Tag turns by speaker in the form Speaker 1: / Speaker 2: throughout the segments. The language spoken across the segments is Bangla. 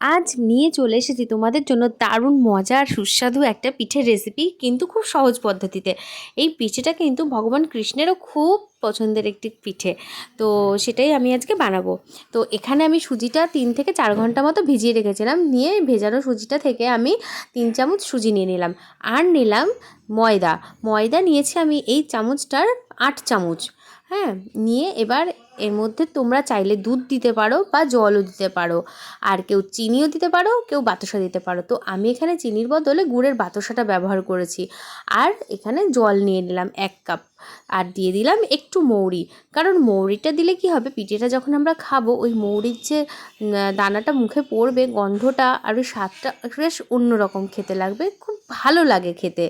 Speaker 1: আজ নিয়ে চলে এসেছি তোমাদের জন্য দারুণ মজার সুস্বাদু একটা পিঠের রেসিপি কিন্তু খুব সহজ পদ্ধতিতে। এই পিঠেটা কিন্তু ভগবান কৃষ্ণেরও খুব পছন্দের একটি পিঠে। তো সেটাই আমি আজকে বানাবো। তো এখানে আমি সুজিটা তিন থেকে চার ঘণ্টা মতো ভিজিয়ে রেখেছিলাম। নিয়ে ভেজানো সুজিটা থেকে আমি তিন চামচ সুজি নিয়ে নিলাম। আর নিলাম ময়দা। ময়দা নিয়েছি আমি এই চামচটার আট চামচ। হ্যাঁ নিয়ে এবার এর মধ্যে তোমরা চাইলে দুধ দিতে পারো বা জলও দিতে পারো। আর কেউ চিনিও দিতে পারো, কেউ বাতাসা দিতে পারো। তো আমি এখানে চিনির বদলে গুড়ের বাতাসাটা ব্যবহার করেছি। আর এখানে জল নিয়ে নিলাম এক কাপ। আর দিয়ে দিলাম একটু মৌরি। কারণ মৌরিটা দিলে কি হবে? পিঠেটা যখন আমরা খাব, ওই মৌরির যে দানাটা মুখে পড়বে, গন্ধটা আর ওই স্বাদটা বেশ অন্যরকম খেতে লাগবে। খুব ভালো লাগে খেতে।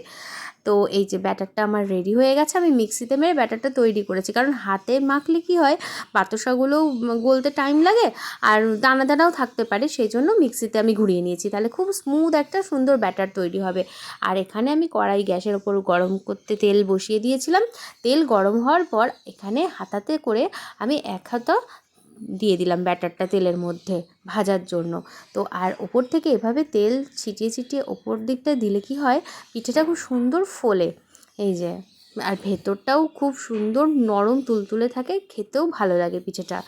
Speaker 1: তো এই যে ব্যাটারটা আমার রেডি হয়ে গেছে, আমি মিক্সিতে মেরে ব্যাটারটা তৈরি করেছি। কারণ হাতে মাখলে কি হয় বাতাসাগুলোও গলতে টাইম লাগে আর দানা দানাও থাকতে পারে সেই জন্য মিক্সিতে আমি ঘুরিয়ে নিয়েছি। তাহলে খুব স্মুথ একটা সুন্দর ব্যাটার তৈরি হবে। আর এখানে আমি কড়াই গ্যাসের ওপর গরম করতে তেল বসিয়ে দিয়েছিলাম। তেল গরম হওয়ার পর এখানে হাতাতে করে আমি এক হাতা দিয়ে দিলাম ব্যাটারটা তেলের মধ্যে ভাজার জন্য। তো আর ওপর থেকে এভাবে তেল ছিটিয়ে ছিটিয়ে ওপর দিকটা দিলে কি হয়, পিঠেটা খুব সুন্দর ফোলে। এই যে, আর ভেতরটাও খুব সুন্দর নরম তুলতুলে থাকে, খেতেও ভালো লাগে পিঠেটা।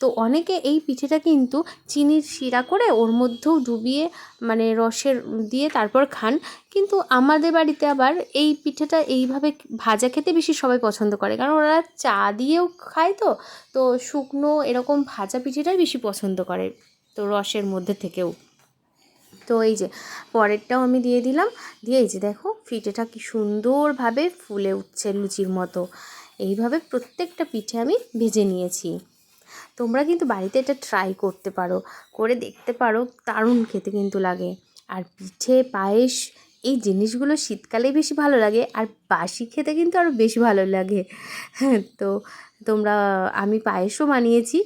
Speaker 1: তো অনেকে এই পিঠেটা কিন্তু চিনির শিরা করে ওর মধ্যেও ডুবিয়ে মানে রসের দিয়ে তারপর খান। কিন্তু আমাদের বাড়িতে আবার এই পিঠেটা এইভাবে ভাজা খেতে বেশি সবাই পছন্দ করে। কারণ ওরা চা দিয়েও খায় তো তো শুকনো এরকম ভাজা পিঠেটাই বেশি পছন্দ করে তো রসের মধ্যে থেকেও। তো এই যে, পরেরটাও আমি দিয়ে দিলাম। দিয়ে এই যে দেখো, পিঠেটা কি সুন্দরভাবে ফুলে উঠছে লুচির মতো। এইভাবে প্রত্যেকটা পিঠে আমি ভেজে নিয়েছি। তোমরা কিন্তু বাড়িতে এটা ট্রাই করতে পারো, করে দেখতে পারো, দারুণ খেতে কিন্তু লাগে। আর পিঠে, পায়েস, এই জিনিসগুলো শীতকালেই বেশি ভালো লাগে, আর বাসি খেতে কিন্তু আরও বেশি ভালো লাগে। হ্যাঁ তো তোমরা, আমি পায়েসও বানিয়েছি,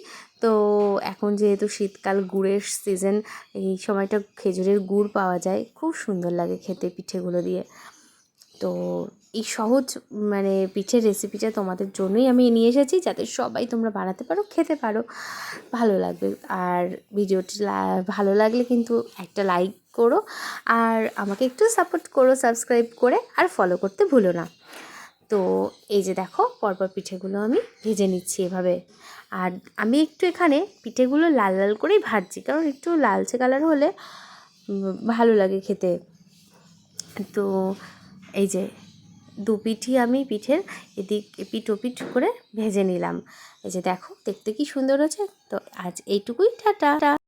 Speaker 1: তো এখন যেহেতু শীতকাল গুড়ের সিজন এই সময়টা খেজুরের গুড় পাওয়া যায়, খুব সুন্দর লাগে খেতে পিঠেগুলো দিয়ে। তো এই সহজ মানে পিঠের রেসিপিটা তোমাদের জন্যই আমি নিয়ে এসেছি যাতে সবাই তোমরা বানাতে পারো, খেতে পারো। ভালো লাগবে। আর ভিডিওটি ভালো লাগলে কিন্তু একটা লাইক করো আর আমাকে একটু সাপোর্ট করো সাবস্ক্রাইব করে আর ফলো করতে ভুলো না। তো এই যে দেখো, পরপর পিঠেগুলো আমি ভেজে নিচ্ছি এভাবে। আর আমি একটু এখানে পিঠেগুলো লাল লাল করেই ভাজছি, কারণ একটু লালচে কালার হলে ভালো লাগে খেতে। তো এই যে দু পিঠি আমি পিঠের এদিক পিঠো পিঠ করে ভেজে নিলাম। এই যে দেখো, দেখতে কি সুন্দর হচ্ছে তো আজ এইটুকুই, টাটা।